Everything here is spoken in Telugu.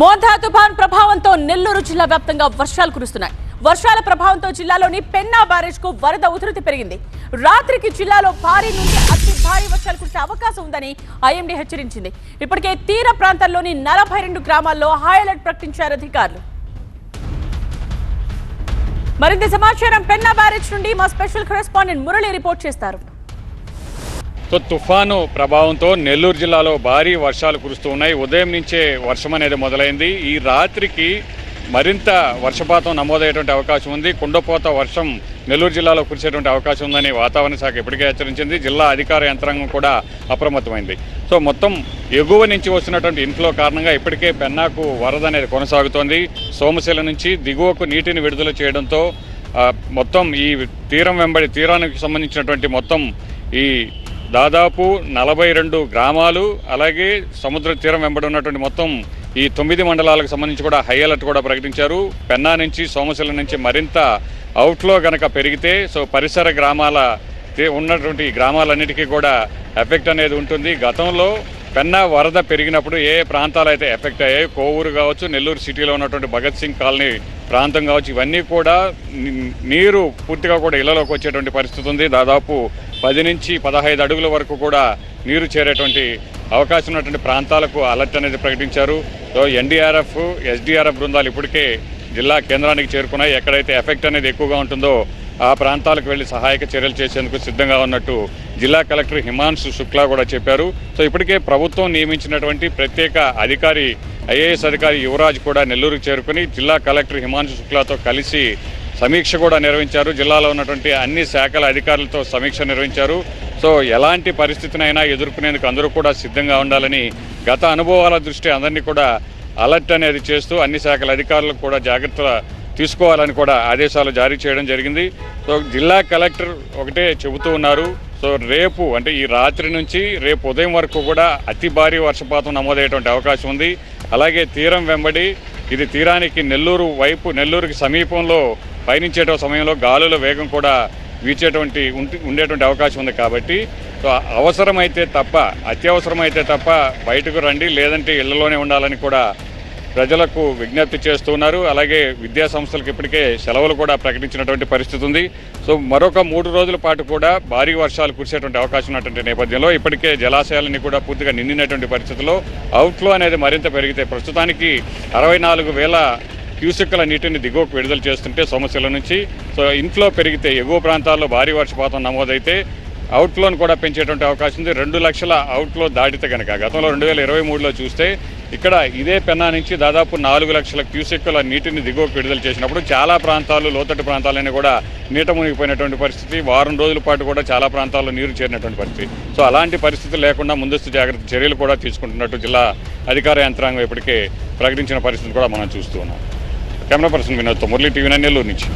మోంథా తుఫాన్ ప్రభావంతో నెల్లూరు జిల్లా వ్యాప్తంగా వర్షాలు కురుస్తున్నాయి. వర్షాల ప్రభావంతో జిల్లాలోని పెన్నా బారేజ్కు వరద ఉధృతి పెరిగింది. రాత్రికి జిల్లాలో భారీ నుండి అతి భారీ వర్షాలు కురిసే అవకాశం ఉందని ఐఎండీ హెచ్చరించింది. ఇప్పటికే తీర ప్రాంతాల్లోని నలభై రెండు గ్రామాల్లో హై అలర్ట్ ప్రకటించారు అధికారులు. మరింత సమాచారం పెన్నా బ్యారేజ్ నుండి మా స్పెషల్ కరెస్పాండెంట్ మురళి రిపోర్ట్ చేస్తారు. సో తుఫాను ప్రభావంతో నెల్లూరు జిల్లాలో భారీ వర్షాలు కురుస్తూ ఉన్నాయి. ఉదయం నుంచే వర్షం అనేది మొదలైంది. ఈ రాత్రికి మరింత వర్షపాతం నమోదయ్యేటువంటి అవకాశం ఉంది. కుండపోత వర్షం నెల్లూరు జిల్లాలో కురిసేటువంటి అవకాశం ఉందని వాతావరణ శాఖ ఇప్పటికే హెచ్చరించింది. జిల్లా అధికార యంత్రాంగం కూడా అప్రమత్తమైంది. సో మొత్తం ఎగువ నుంచి వస్తున్నటువంటి ఇన్ఫ్లో కారణంగా ఇప్పటికే పెన్నాకు వరద అనేది కొనసాగుతోంది. సోమశిల నుంచి దిగువకు నీటిని విడుదల చేయడంతో మొత్తం ఈ తీరం వెంబడి తీరానికి సంబంధించినటువంటి మొత్తం ఈ దాదాపు నలభై రెండు గ్రామాలు అలాగే సముద్ర తీరం వెంబడి ఉన్నటువంటి మొత్తం ఈ తొమ్మిది మండలాలకు సంబంధించి కూడా హై అలర్ట్ కూడా ప్రకటించారు. పెన్నా నుంచి సోమశిల నుంచి మరింత అవుట్లో గనక పెరిగితే సో పరిసర గ్రామాల ఉన్నటువంటి గ్రామాలన్నిటికీ కూడా ఎఫెక్ట్ అనేది ఉంటుంది. గతంలో పెన్నా వరద పెరిగినప్పుడు ఏ ప్రాంతాలు అయితే ఎఫెక్ట్ అయ్యాయి కోవూరు కావచ్చు నెల్లూరు సిటీలో ఉన్నటువంటి భగత్ సింగ్ కాలనీ ప్రాంతం కావచ్చు ఇవన్నీ కూడా నీరు పూర్తిగా కూడా ఇళ్ళలోకి వచ్చేటువంటి పరిస్థితి ఉంది. దాదాపు పది నుంచి పదహైదు అడుగుల వరకు కూడా నీరు చేరేటువంటి అవకాశం ఉన్నటువంటి ప్రాంతాలకు అలర్ట్ అనేది ప్రకటించారు. సో ఎన్డీఆర్ఎఫ్ ఎస్డీఆర్ఎఫ్ బృందాలు ఇప్పటికే జిల్లా కేంద్రానికి చేరుకున్నాయి. ఎక్కడైతే ఎఫెక్ట్ అనేది ఎక్కువగా ఉంటుందో ఆ ప్రాంతాలకు వెళ్ళి సహాయక చర్యలు చేసేందుకు సిద్ధంగా ఉన్నట్టు జిల్లా కలెక్టర్ హిమాంశు శుక్లా కూడా చెప్పారు. సో ఇప్పటికే ప్రభుత్వం నియమించినటువంటి ప్రత్యేక అధికారి ఐఏఎస్ అధికారి యువరాజ్ కూడా నెల్లూరుకు చేరుకుని జిల్లా కలెక్టర్ హిమాంశు శుక్లాతో కలిసి సమీక్ష కూడా నిర్వహించారు. జిల్లాలో ఉన్నటువంటి అన్ని శాఖల అధికారులతో సమీక్ష నిర్వహించారు. సో ఎలాంటి పరిస్థితినైనా ఎదుర్కొనేందుకు అందరూ కూడా సిద్ధంగా ఉండాలని గత అనుభవాల దృష్టి అందరినీ కూడా అలర్ట్ అనేది చేస్తూ అన్ని శాఖల అధికారులకు కూడా జాగ్రత్తగా తీసుకోవాలని కూడా ఆదేశాలు జారీ చేయడం జరిగింది. సో జిల్లా కలెక్టర్ ఒకటే చెబుతూ ఉన్నారు. సో రేపు అంటే ఈ రాత్రి నుంచి రేపు ఉదయం వరకు కూడా అతి భారీ వర్షపాతం నమోదయ్యేటువంటి అవకాశం ఉంది. అలాగే తీరం వెంబడి ఇది తీరానికి నెల్లూరు వైపు నెల్లూరుకి సమీపంలో పయనించేట సమయంలో గాలుల వేగం కూడా వీచేటువంటి ఉండేటువంటి అవకాశం ఉంది కాబట్టి. సో అవసరమైతే తప్ప అత్యవసరమైతే తప్ప బయటకు రండి. లేదంటే ఇళ్ళలోనే ఉండాలని కూడా ప్రజలకు విజ్ఞప్తి చేస్తున్నారు అలాగే విద్యా సంస్థలకు ఇప్పటికే సెలవులు కూడా ప్రకటించినటువంటి పరిస్థితి ఉంది. సో మరొక మూడు రోజుల పాటు కూడా భారీ వర్షాలు కురిసేటువంటి అవకాశం ఉన్నటువంటి నేపథ్యంలో ఇప్పటికే జలాశయాలన్నీ కూడా పూర్తిగా నిండినటువంటి పరిస్థితుల్లో అవుట్ఫ్లో అనేది మరింత పెరిగితే ప్రస్తుతానికి అరవై నాలుగు వేల క్యూసెక్కుల నీటిని దిగువకు విడుదల చేస్తుంటే సమస్యల నుంచి. సో ఇన్ఫ్లో పెరిగితే ఎగువ ప్రాంతాల్లో భారీ వర్షపాతం నమోదైతే అవుట్ఫ్లోను కూడా పెంచేటువంటి అవకాశం ఉంది. రెండు లక్షల అవుట్ఫ్లో దాటితే కనుక గతంలో రెండు వేల ఇరవై మూడులో చూస్తే ఇక్కడ ఇదే పెన్నా నుంచి దాదాపు నాలుగు లక్షల క్యూసెక్కుల నీటిని దిగువకు విడుదల చేసినప్పుడు చాలా ప్రాంతాలు లోతట్టు ప్రాంతాలన్నీ కూడా నీట మునిగిపోయినటువంటి పరిస్థితి. వారం రోజుల పాటు కూడా చాలా ప్రాంతాల్లో నీరు చేరినటువంటి పరిస్థితి. సో అలాంటి పరిస్థితి లేకుండా ముందస్తు జాగ్రత్త చర్యలు కూడా తీసుకుంటున్నట్టు జిల్లా అధికార యంత్రాంగం ఇప్పటికే ప్రకటించిన పరిస్థితి కూడా మనం చూస్తూ ఉన్నాం. కెమెరా పర్సన్ వినోద్తో మురళీ టీవీ నెల్లూరు నుంచి.